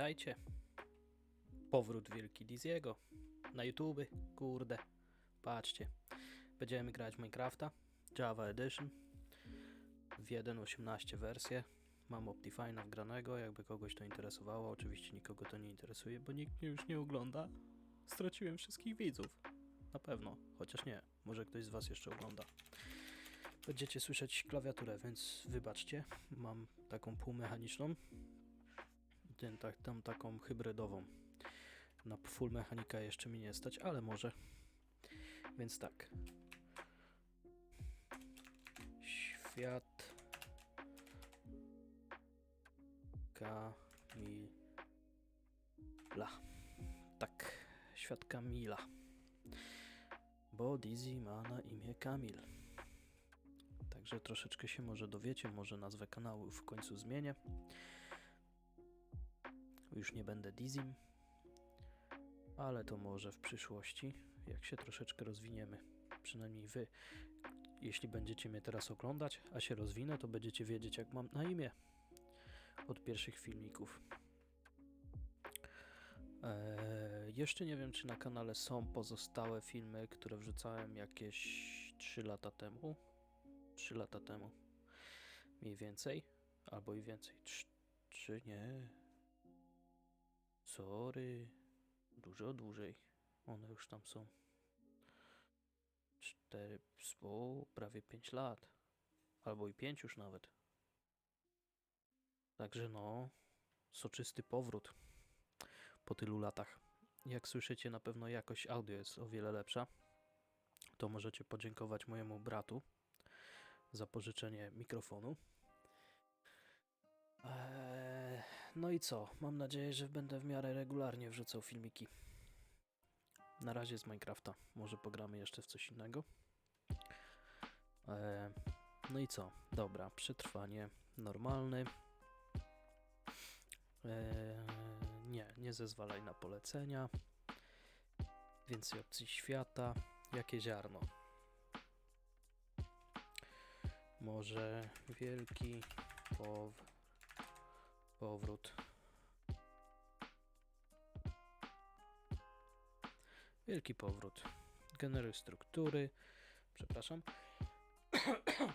Witajcie. Powrót Wielki Diziego na YouTube. Kurde. Patrzcie. Będziemy grać Minecrafta. Java Edition. W 1.18 wersję. Mam Optifine'a wgranego, jakby kogoś to interesowało. Oczywiście nikogo to nie interesuje, bo nikt mnie już nie ogląda. Straciłem wszystkich widzów. Na pewno, chociaż nie. Może ktoś z Was jeszcze ogląda. Będziecie słyszeć klawiaturę, więc wybaczcie. Mam taką półmechaniczną. Ten, tak, tam taką hybrydową. Na full mechanika jeszcze mi nie stać, ale może. Więc tak. Świat Kamila. Tak, świat Kamila. Bo Dizzy ma na imię Kamil. Także troszeczkę się może dowiecie, może nazwę kanału w końcu zmienię. Już nie będę Dizim, ale to może w przyszłości, jak się troszeczkę rozwiniemy. Przynajmniej wy, jeśli będziecie mnie teraz oglądać, a się rozwinę, to będziecie wiedzieć, jak mam na imię od pierwszych filmików. Eee, jeszcze nie wiem, czy na kanale są pozostałe filmy, które wrzucałem jakieś 3 lata temu. 3 lata temu. Mniej więcej. Albo i więcej. 3 nie. Sorry. Dużo dłużej. One już tam są. 4, o, prawie 5 lat. Albo i 5 już nawet. Także no, soczysty powrót po tylu latach. Jak słyszycie, na pewno jakość audio jest o wiele lepsza. To możecie podziękować mojemu bratu za pożyczenie mikrofonu. No i co? Mam nadzieję, że będę w miarę regularnie wrzucał filmiki. Na razie z Minecrafta. Może pogramy jeszcze w coś innego. Eee, no i co? Dobra, przetrwanie normalny. Eee, nie, nie zezwalaj na polecenia. Więcej opcji świata. Jakie ziarno? Może wielki pow powrót. Wielki powrót. Generuj struktury. Przepraszam.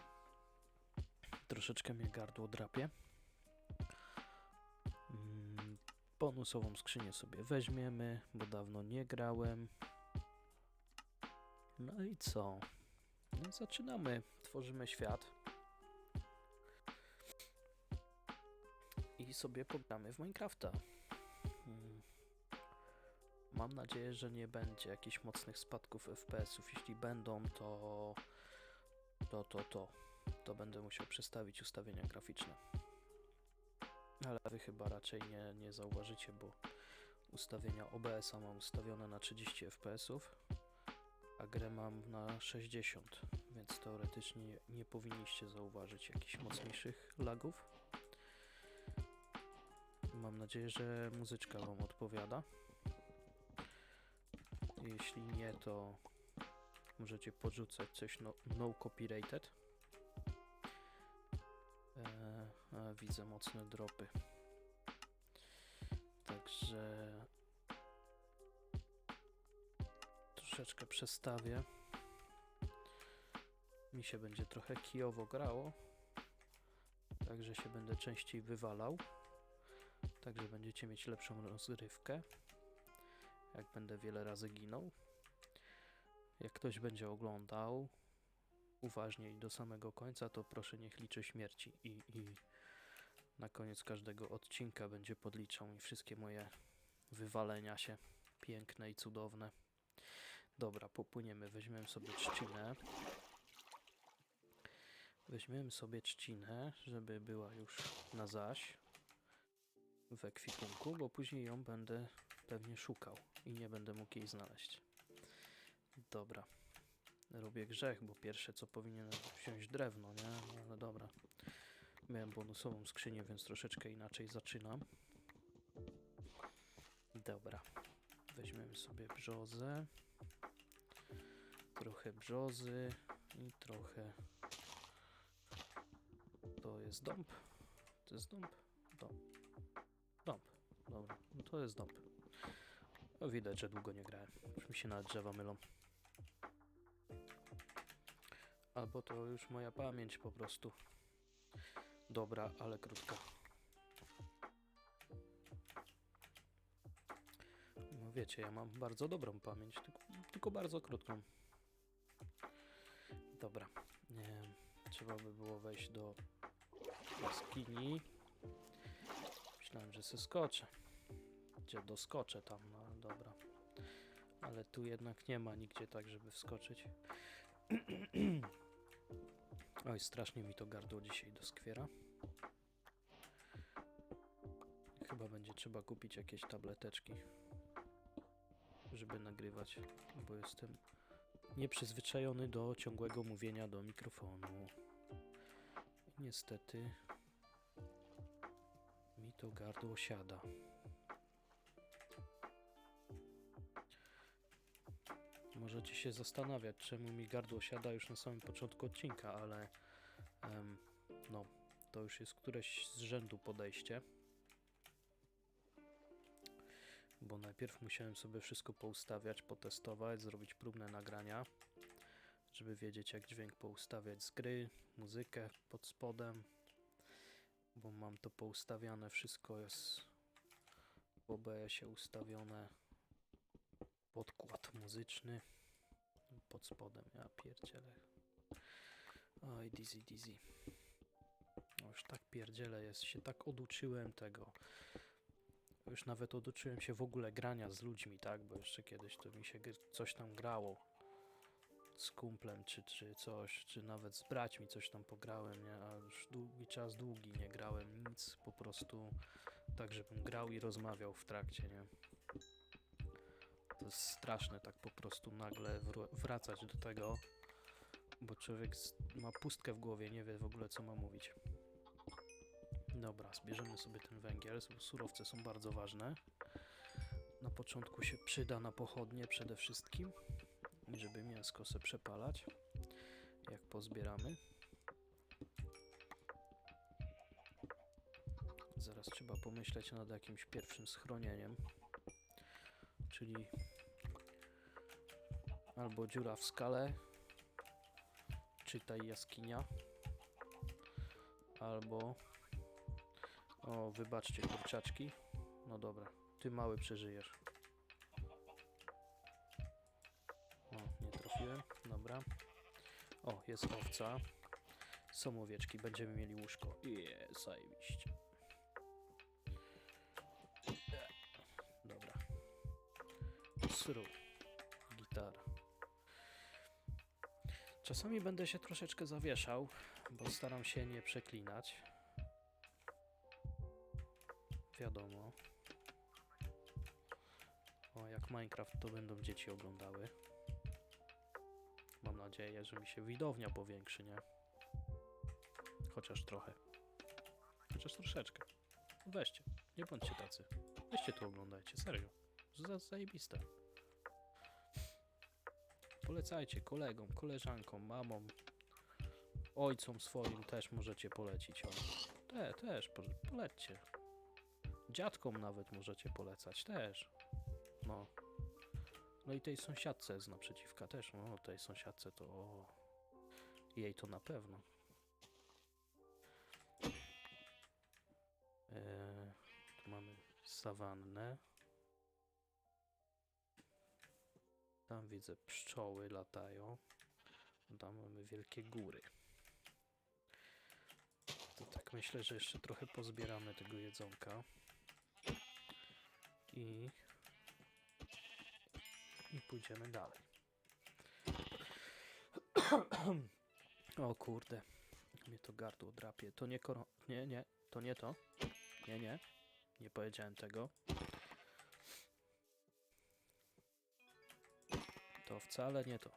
Troszeczkę mnie gardło drapie. Mm, Bonusową skrzynię sobie weźmiemy, bo dawno nie grałem. No i co? No i zaczynamy. Tworzymy świat. Sobie pogramy w Minecrafta. Mm. Mam nadzieję, że nie będzie jakichś mocnych spadków FPS-ów. Jeśli będą, to to, to, to, to będę musiał przestawić ustawienia graficzne. Ale wy chyba raczej nie, nie zauważycie, bo ustawienia OBS-a mam ustawione na 30 FPS-ów, a grę mam na 60, więc teoretycznie nie, nie powinniście zauważyć jakichś mocniejszych lagów. Nadzieję, że muzyczka Wam odpowiada. Jeśli nie, to możecie podrzucać coś no, no copyrighted. A, widzę mocne dropy. Także troszeczkę przestawię. Mi się będzie trochę kijowo grało. Także się będę częściej wywalał. Także będziecie mieć lepszą rozrywkę. Jak będę wiele razy ginął. Jak ktoś będzie oglądał uważnie i do samego końca, to proszę niech liczy śmierci i, i na koniec każdego odcinka będzie podliczał mi wszystkie moje wywalenia się piękne i cudowne. Dobra, popłyniemy, weźmiemy sobie trzcinę. Weźmiemy sobie trzcinę, żeby była już na zaś w ekwipunku, bo później ją będę pewnie szukał i nie będę mógł jej znaleźć. Dobra. Robię grzech, bo pierwsze co powinienem wziąć drewno, nie? No, ale dobra. Miałem bonusową skrzynię, więc troszeczkę inaczej zaczynam. Dobra. Weźmiemy sobie brzozę. Trochę brzozy i trochę... To jest dąb? To jest dąb? Dąb. Dąb. dobra. No to jest dobre. No widać, że długo nie grałem. Już mi się nawet drzewa mylą. Albo to już moja pamięć po prostu. Dobra, ale krótka. No wiecie, ja mam bardzo dobrą pamięć, tylko, tylko bardzo krótką. Dobra. Nie, trzeba by było wejść do jaskini. Myślałem, że se skoczę. Gdzie doskoczę tam, no dobra. Ale tu jednak nie ma nigdzie tak, żeby wskoczyć. Oj, strasznie mi to gardło dzisiaj doskwiera. Chyba będzie trzeba kupić jakieś tableteczki, żeby nagrywać, bo jestem nieprzyzwyczajony do ciągłego mówienia do mikrofonu. Niestety to gardło siada. Możecie się zastanawiać, czemu mi gardło siada już na samym początku odcinka, ale em, no, to już jest któreś z rzędu podejście. Bo najpierw musiałem sobie wszystko poustawiać, potestować, zrobić próbne nagrania, żeby wiedzieć jak dźwięk poustawiać z gry, muzykę pod spodem, bo mam to poustawiane, wszystko jest w OBS-ie ustawione, podkład muzyczny pod spodem, ja pierdzielę. Oj, dizzy, dizzy. No już tak pierdzielę jest, się tak oduczyłem tego. Już nawet oduczyłem się w ogóle grania z ludźmi, tak? Bo jeszcze kiedyś to mi się coś tam grało z kumplem, czy, czy coś, czy nawet z braćmi coś tam pograłem, nie? A już długi czas, długi nie grałem nic, po prostu tak, żebym grał i rozmawiał w trakcie, nie? To jest straszne tak po prostu nagle wr- wracać do tego, bo człowiek ma pustkę w głowie, nie wie w ogóle co ma mówić. Dobra, zbierzemy sobie ten węgiel, surowce są bardzo ważne. Na początku się przyda na pochodnie przede wszystkim, żeby mięsko se przepalać, jak pozbieramy. Zaraz trzeba pomyśleć nad jakimś pierwszym schronieniem, czyli albo dziura w skale, czytaj jaskinia, albo o, wybaczcie kurczaczki. No dobra, ty mały przeżyjesz. Dobra. O, jest owca. Są owieczki, będziemy mieli łóżko. Je, zajebiście. Dobra. Sru. Gitara. Czasami będę się troszeczkę zawieszał, bo staram się nie przeklinać. Wiadomo. O, jak Minecraft to będą dzieci oglądały. Nadzieję, że mi się widownia powiększy, nie? Chociaż trochę. Chociaż troszeczkę. Weźcie, nie bądźcie tacy. Weźcie tu oglądajcie, serio. Za, zajebiste. Polecajcie kolegom, koleżankom, mamom, ojcom swoim też możecie polecić. Te, też, po, polećcie. Dziadkom nawet możecie polecać, też. No. No i tej sąsiadce z naprzeciwka też, no tej sąsiadce to... O, jej to na pewno. Eee, tu mamy sawannę. Tam widzę pszczoły latają. Tam mamy wielkie góry. To tak myślę, że jeszcze trochę pozbieramy tego jedzonka. I... I pójdziemy dalej. o kurde. Mnie to gardło drapie. To nie koro... Nie, nie. To nie to. Nie, nie. Nie powiedziałem tego. To wcale nie to.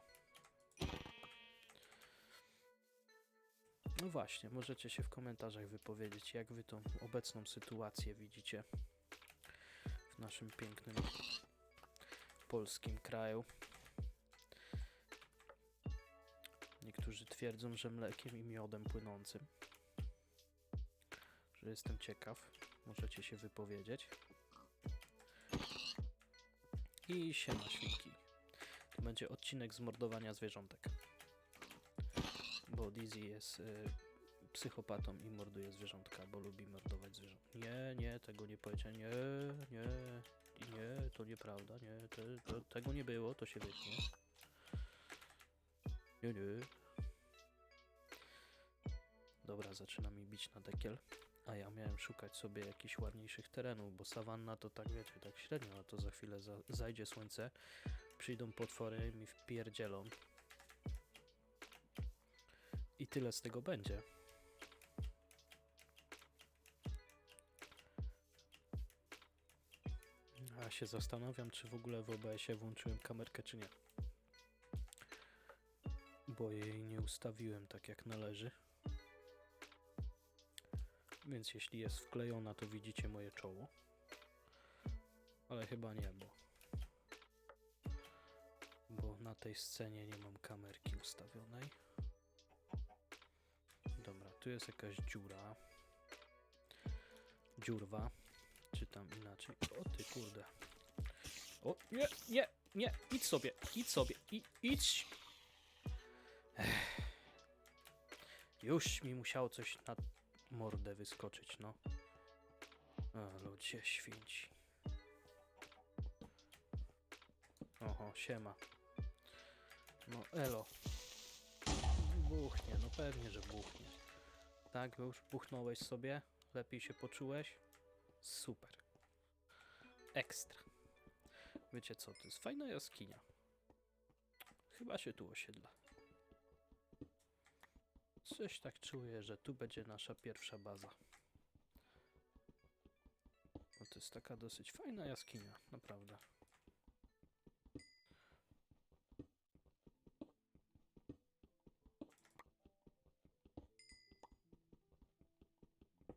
No właśnie, możecie się w komentarzach wypowiedzieć, jak wy tą obecną sytuację widzicie w naszym pięknym polskim kraju. Niektórzy twierdzą, że mlekiem i miodem płynącym. Że jestem ciekaw, możecie się wypowiedzieć. I siema świnki. To będzie odcinek z mordowania zwierzątek. Bo Dizzy jest y, psychopatą i morduje zwierzątka, bo lubi mordować zwierzątka. Nie, nie, tego nie powiedziałem. Nie, nie, nie, to nieprawda. Nie, te, to, tego nie było, to się wytnie. Nie, nie. Dobra, zaczyna mi bić na dekiel. A ja miałem szukać sobie jakichś ładniejszych terenów, bo sawanna to tak wiecie, tak średnio, a to za chwilę za, zajdzie słońce, przyjdą potwory i mi wpierdzielą. I tyle z tego będzie. A się zastanawiam, czy w ogóle w OBS-ie włączyłem kamerkę, czy nie. Bo jej nie ustawiłem tak jak należy. Więc jeśli jest wklejona, to widzicie moje czoło. Ale chyba nie, bo. Bo na tej scenie nie mam kamerki ustawionej. Dobra, tu jest jakaś dziura. Dziurwa. Czy tam inaczej. O ty kurde. O, nie, nie, nie, idź sobie, idź sobie, i, idź. Ech. Już mi musiało coś na mordę wyskoczyć, no. A, ludzie święci. Oho, siema. No, elo. Buchnie, no pewnie, że buchnie. Tak, już buchnąłeś sobie? Lepiej się poczułeś? Super. Ekstra. Wiecie co, to jest fajna jaskinia. Chyba się tu osiedla. Coś tak czuję, że tu będzie nasza pierwsza baza. No to jest taka dosyć fajna jaskinia, naprawdę.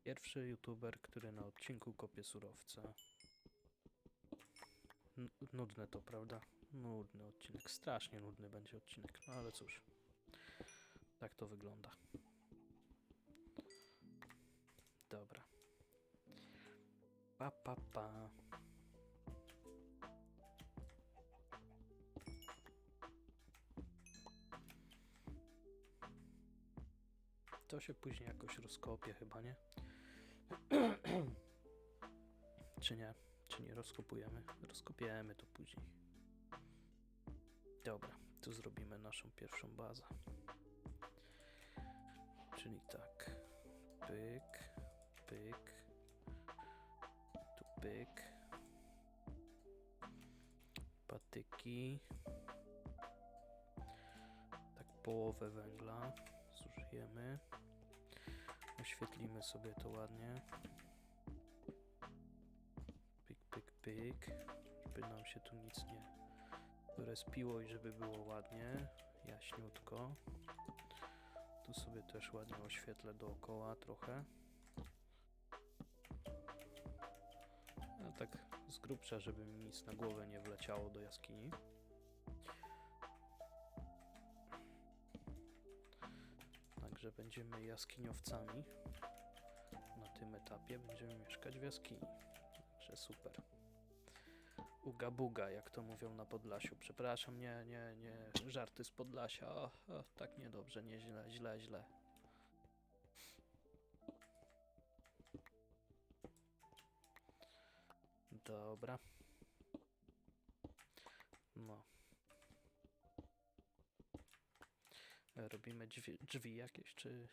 Pierwszy youtuber, który na odcinku kopie surowce. N- nudne to, prawda? Nudny odcinek. Strasznie nudny będzie odcinek, no ale cóż. Tak to wygląda. Dobra. Pa, pa, pa. To się później jakoś rozkopie chyba, nie? Czy nie? Czy nie rozkopujemy? Rozkopiemy to później. Dobra, tu zrobimy naszą pierwszą bazę. Czyli tak. Pyk, pyk. Tu pyk. Patyki. Tak połowę węgla zużyjemy. Oświetlimy sobie to ładnie. Pyk. Żeby nam się tu nic nie respiło i żeby było ładnie, jaśniutko. Tu sobie też ładnie oświetlę dookoła trochę. A tak z grubsza, żeby mi nic na głowę nie wleciało do jaskini. Także będziemy jaskiniowcami. Na tym etapie będziemy mieszkać w jaskini. Także super. Uga buga, jak to mówią na Podlasiu. Przepraszam, nie, nie, nie, żarty z Podlasia. O, o, tak niedobrze, nie źle, źle, źle. Dobra. No. Robimy drzwi, drzwi jakieś, czy...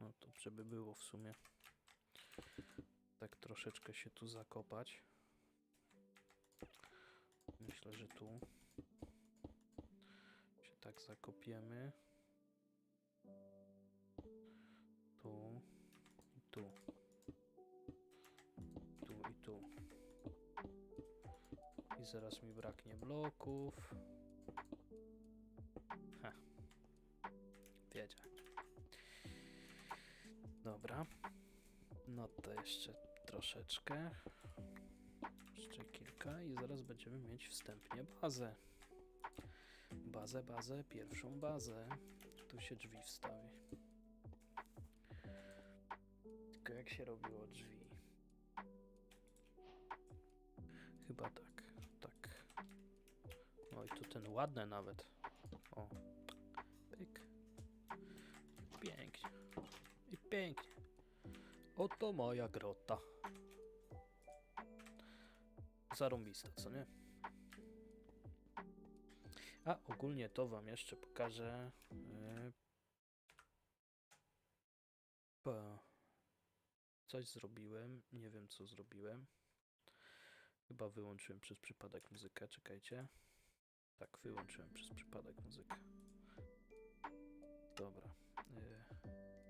No to żeby było w sumie. Tak troszeczkę się tu zakopać. Myślę, że tu się tak zakopiemy. Tu i tu. Tu i tu. I zaraz mi braknie bloków. Ha. Wiedział. Dobra. No to jeszcze troszeczkę. Jeszcze kilka i zaraz będziemy mieć wstępnie bazę. Bazę, bazę, pierwszą bazę. Tu się drzwi wstawi. Tylko jak się robiło drzwi? Chyba tak, tak. Oj, tu ten ładny nawet. O. Pyk. Pięknie. I pięknie. Oto moja grota. Zarąbista, co nie? A ogólnie to wam jeszcze pokażę. Yy. Coś zrobiłem, nie wiem co zrobiłem. Chyba wyłączyłem przez przypadek muzykę, czekajcie. Tak, wyłączyłem przez przypadek muzykę. Dobra. Yy,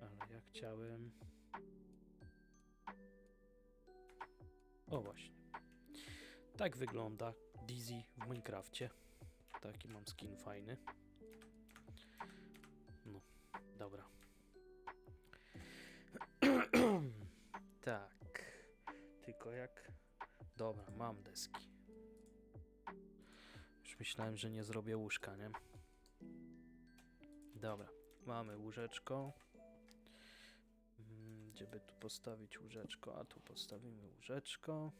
ale ja chciałem. O właśnie. Tak wygląda Dizzy w Minecrafcie. Taki mam skin fajny. No, dobra. tak. Tylko jak. Dobra, mam deski. Już myślałem, że nie zrobię łóżka, nie? Dobra, mamy łóżeczko. Mm, Gdzie by tu postawić łóżeczko? A tu postawimy łóżeczko.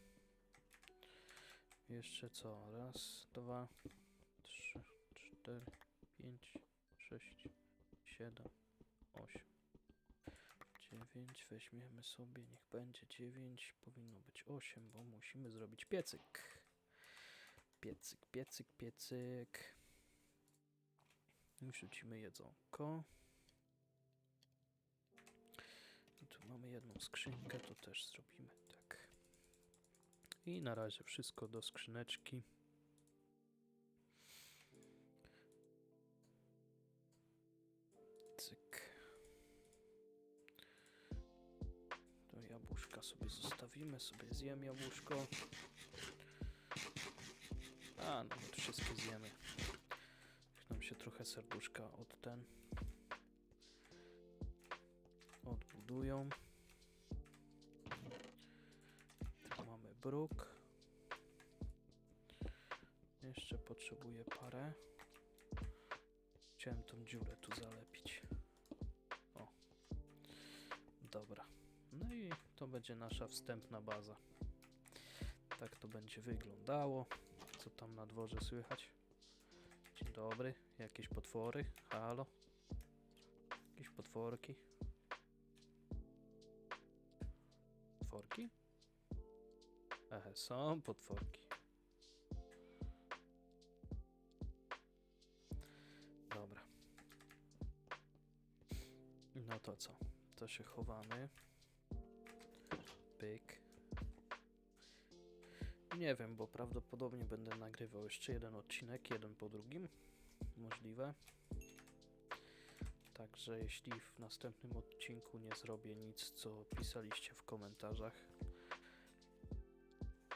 Jeszcze co? Raz, dwa, trzy, cztery, pięć, sześć, siedem, osiem, dziewięć. Weźmiemy sobie, niech będzie dziewięć. Powinno być osiem, bo musimy zrobić piecyk. Piecyk, piecyk, piecyk. Wrzucimy jedzonko. I tu mamy jedną skrzynkę, to też zrobimy. I na razie wszystko do skrzyneczki. Cyk. To jabłuszka sobie zostawimy, sobie zjem jabłuszko. A, nawet wszystkie zjemy. Niech nam się trochę serduszka od ten odbudują. Bruk. Jeszcze potrzebuję parę. Chciałem tą dziurę tu zalepić. O. Dobra. No i to będzie nasza wstępna baza. Tak to będzie wyglądało. Co tam na dworze słychać? Dzień dobry. Jakieś potwory? Halo? Jakieś potworki? Potworki? Ehe, są potworki. Dobra. No to co? To się chowamy. Pyk. Nie wiem, bo prawdopodobnie będę nagrywał jeszcze jeden odcinek, jeden po drugim. Możliwe. Także jeśli w następnym odcinku nie zrobię nic, co pisaliście w komentarzach,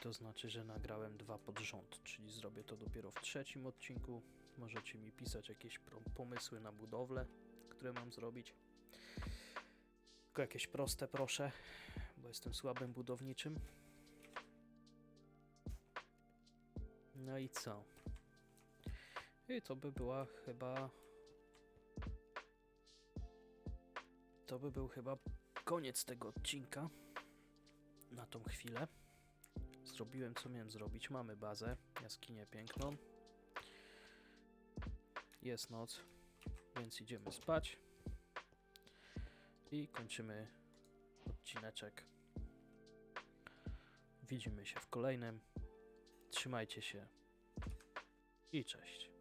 to znaczy, że nagrałem dwa pod rząd, czyli zrobię to dopiero w trzecim odcinku. Możecie mi pisać jakieś pomysły na budowlę, które mam zrobić. Tylko jakieś proste, proszę, bo jestem słabym budowniczym. No i co? I to by była chyba. To by był chyba koniec tego odcinka. Na tą chwilę. Zrobiłem co miałem zrobić. Mamy bazę, jaskinię piękną. Jest noc, więc idziemy spać. I kończymy odcineczek. Widzimy się w kolejnym. Trzymajcie się i cześć.